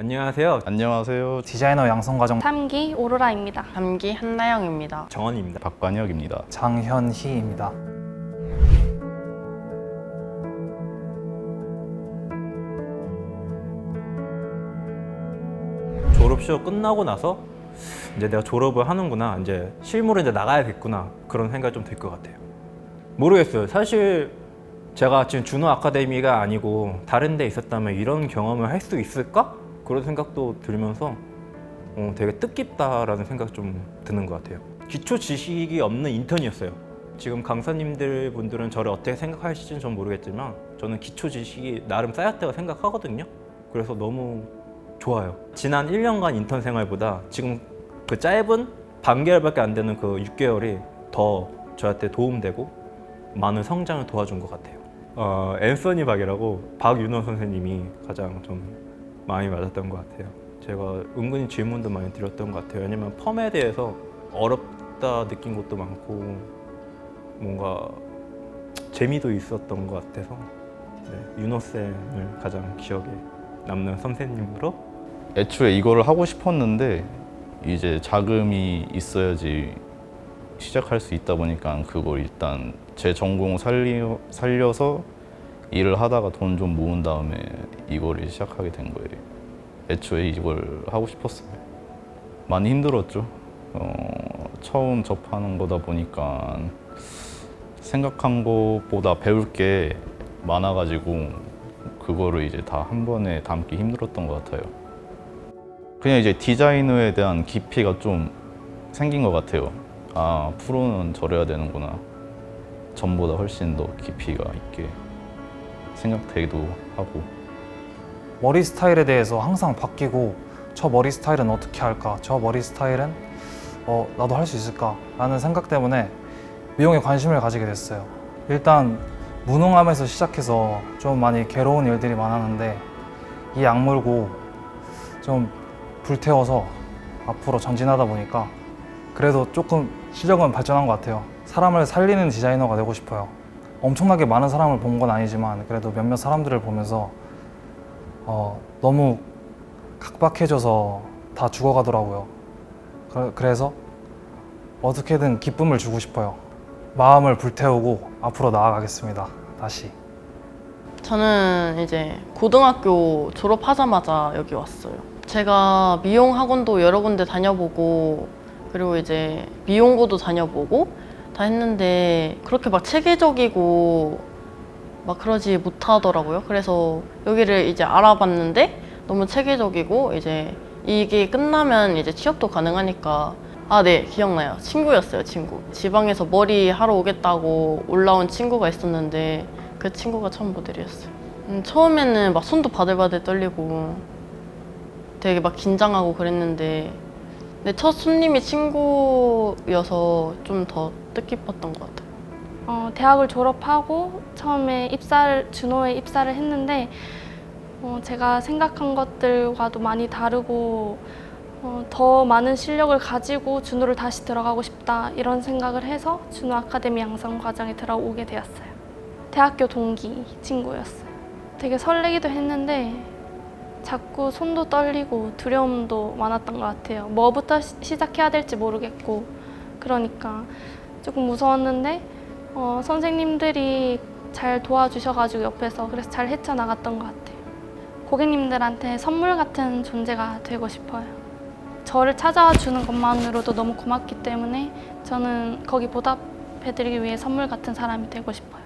안녕하세요. 안녕하세요. 디자이너 양성과정 3기 오로라입니다. 감기 한나영입니다. 정원입니다. 박관혁입니다. 장현희입니다. 졸업시험 끝나고 나서 이제 내가 졸업을 하는구나. 이제 실무로 이제 나가야겠구나. 그런 생각이 좀 들 것 같아요. 모르겠어요. 사실 제가 지금 준호 아카데미가 아니고 다른 데 있었다면 이런 경험을 할 수 있을까? 그런 생각도 들면서 어, 되게 뜻깊다라는 생각 좀 드는 것 같아요. 기초 지식이 없는 인턴이었어요. 지금 강사님들 분들은 저를 어떻게 생각하실지는 전 모르겠지만 저는 기초 지식이 나름 쌓였다고 생각하거든요. 그래서 너무 좋아요. 지난 1년간 인턴 생활보다 지금 그 짧은 반개월밖에 안 되는 그 6개월이 더 저한테 도움되고 많은 성장을 도와준 것 같아요. 어, 앤서니 박이라고 박윤호 선생님이 가장 좀 많이 맞았던 것 같아요. 제가 은근히 질문도 많이 드렸던 것 같아요. 왜냐면 펌에 대해서 어렵다 느낀 것도 많고 뭔가 재미도 있었던 것 같아서 네, 윤호 쌤을 가장 기억에 남는 선생님으로 애초에 이거를 하고 싶었는데 이제 자금이 있어야지 시작할 수 있다 보니까 그걸 일단 제 전공 살리, 살려서 일을 하다가 돈 좀 모은 다음에 이거를 시작하게 된 거예요. 애초에 이걸 하고 싶었어요. 많이 힘들었죠. 어, 처음 접하는 거다 보니까 생각한 것보다 배울 게 많아가지고 그거를 이제 다 한 번에 담기 힘들었던 것 같아요. 그냥 이제 디자이너에 대한 깊이가 좀 생긴 것 같아요. 아, 프로는 저래야 되는구나. 전보다 훨씬 더 깊이가 있게 생각되기도 하고. 머리 스타일에 대해서 항상 바뀌고 저 머리 스타일은 어떻게 할까? 저 머리 스타일은 어, 나도 할 수 있을까? 라는 생각 때문에 미용에 관심을 가지게 됐어요. 일단 무능함에서 시작해서 좀 많이 괴로운 일들이 많았는데 이 악물고 좀 불태워서 앞으로 전진하다 보니까 그래도 조금 실력은 발전한 것 같아요. 사람을 살리는 디자이너가 되고 싶어요. 엄청나게 많은 사람을 본 건 아니지만 그래도 몇몇 사람들을 보면서 어, 너무 각박해져서 다 죽어가더라고요. 그- 그래서 어떻게든 기쁨을 주고 싶어요. 마음을 불태우고 앞으로 나아가겠습니다. 다시. 저는 이제 고등학교 졸업하자마자 여기 왔어요. 제가 미용 학원도 여러 군데 다녀보고 그리고 이제 미용고도 다녀보고 다 했는데 그렇게 막 체계적이고 막 그러지 못하더라고요. 그래서 여기를 이제 알아봤는데 너무 체계적이고 이제 이게 끝나면 이제 취업도 가능하니까 아, 네, 기억나요. 친구였어요, 친구. 지방에서 머리 하러 오겠다고 올라온 친구가 있었는데 그 친구가 처음 모델이었어요. 음, 처음에는 막 손도 바들바들 떨리고 되게 막 긴장하고 그랬는데 근데 첫 손님이 친구여서 좀 더 뜻깊었던 것 같아요. 어, 대학을 졸업하고 처음에 입사를 준호에 입사를 했는데 어, 제가 생각한 것들과도 많이 다르고 어, 더 많은 실력을 가지고 준호를 다시 들어가고 싶다 이런 생각을 해서 준호 아카데미 양성 과정에 들어오게 되었어요. 대학교 동기 친구였어요. 되게 설레기도 했는데 자꾸 손도 떨리고 두려움도 많았던 것 같아요. 뭐부터 시- 시작해야 될지 모르겠고 그러니까 조금 무서웠는데 어, 선생님들이 잘 도와주셔가지고 옆에서 그래서 잘 헤쳐나갔던 것 같아요. 고객님들한테 선물 같은 존재가 되고 싶어요. 저를 찾아와 주는 것만으로도 너무 고맙기 때문에 저는 거기 보답해드리기 위해 선물 같은 사람이 되고 싶어요.